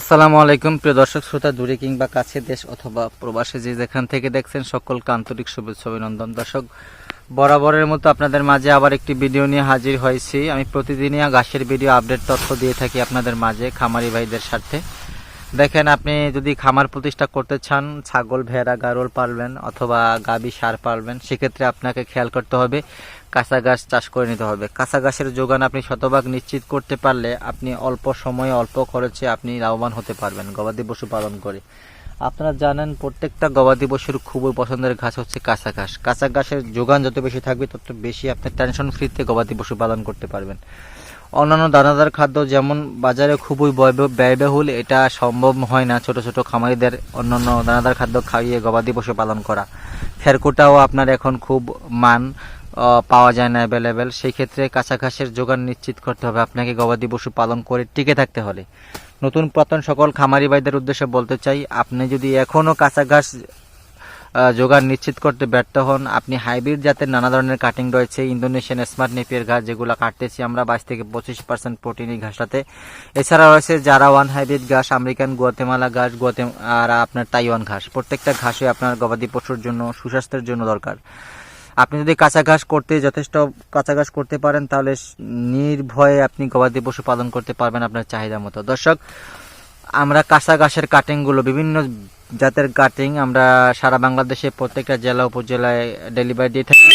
আসসালামু আলাইকুম, প্রিয় দর্শক শ্রোতা, দূরে কিংবা কাছে দেশ অথবা প্রবাসে যে যেখান থেকে দেখছেন সকল আন্তরিক শুভেচ্ছা অভিনন্দন। দর্শক, বরাবরের মতো আপনাদের মাঝে আবার একটি ভিডিও নিয়ে হাজির হয়েছি। আমি প্রতিদিনই ঘাসের ভিডিও আপডেট তথ্য দিয়ে থাকি আপনাদের মাঝে, খামারি ভাইদের স্বার্থে। দেখেন, আপনি যদি খামার প্রতিষ্ঠা করতে চান, ছাগল, ভেড়া, গারল পালবেন অথবা গাবি, সার পালবেন, সেক্ষেত্রে আপনাকে খেয়াল করতে হবে, কাঁচা ঘাস চাষ করে নিতে হবে। কাঁচা ঘাসের যোগান আপনি শতভাগ নিশ্চিত করতে পারলে আপনি অল্প সময়ে, অল্প খরচে আপনি লাভবান হতে পারবেন গবাদি পশু পালন করে। আপনারা জানেন, প্রত্যেকটা গবাদি পশুর খুবই পছন্দের ঘাস হচ্ছে কাঁচা ঘাস। কাঁচা ঘাসের যোগান যত বেশি থাকবে, তত বেশি আপনি টেনশন ফ্রিতে গবাদি পশু পালন করতে পারবেন। অন্যান্য দানাদার খাদ্য যেমন বাজারে খুবই ব্যয়- ব্যয়বহুল, এটা সম্ভব হয় না ছোট ছোট খামারিদের অন্যান্য দানাদার খাদ্য খাইয়ে গবাদি পশু পালন করা। খেরকুটাও আপনার এখন খুব মান পাওয়া যায় না অ্যাভেলেবেল সেই ক্ষেত্রে কাঁচা ঘাসের যোগান নিশ্চিত করতে হবে আপনাকে গবাদি পশু পালন করে টিকে থাকতে হলে। নতুন পুরাতন সকল খামারি ভাইদের উদ্দেশ্যে বলতে চাই, আপনি যদি এখনও কাঁচা ঘাস যোগান নিশ্চিত করতে ব্যর্থ হন। আপনি হাইব্রিড জাতের নানা ধরনের কাটিং রয়েছে। ইন্দোনেশিয়ান স্মার্ট নেপিয়ার ঘাস যেগুলো কাটতেছি আমরা বাইশ থেকে পঁচিশ পার্সেন্ট প্রোটিন এই ঘাসটাতে। এছাড়া রয়েছে যারা ওয়ান হাইব্রিড ঘাস, আমেরিকান গুয়াতেমালা ঘাস গুয়াতে আর আপনার তাইওয়ান ঘাস। প্রত্যেকটা ঘাসই আপনার গবাদি পশুর জন্য, সুস্বাস্থ্যের জন্য দরকার। আপনি যদি কাঁচা ঘাস করতে যথেষ্ট কাঁচা ঘাস করতে পারেন, তাহলে নির্ভয়ে আপনি গবাদি পশু পালন করতে পারবেন আপনার চাহিদা মতো। দর্শক, আমরা কাঁচা ঘাসের কাটিংগুলো বিভিন্ন জাতের কাটিং আমরা সারা বাংলাদেশে প্রত্যেকটা জেলা উপজেলায় ডেলিভারি দিয়ে থাকি।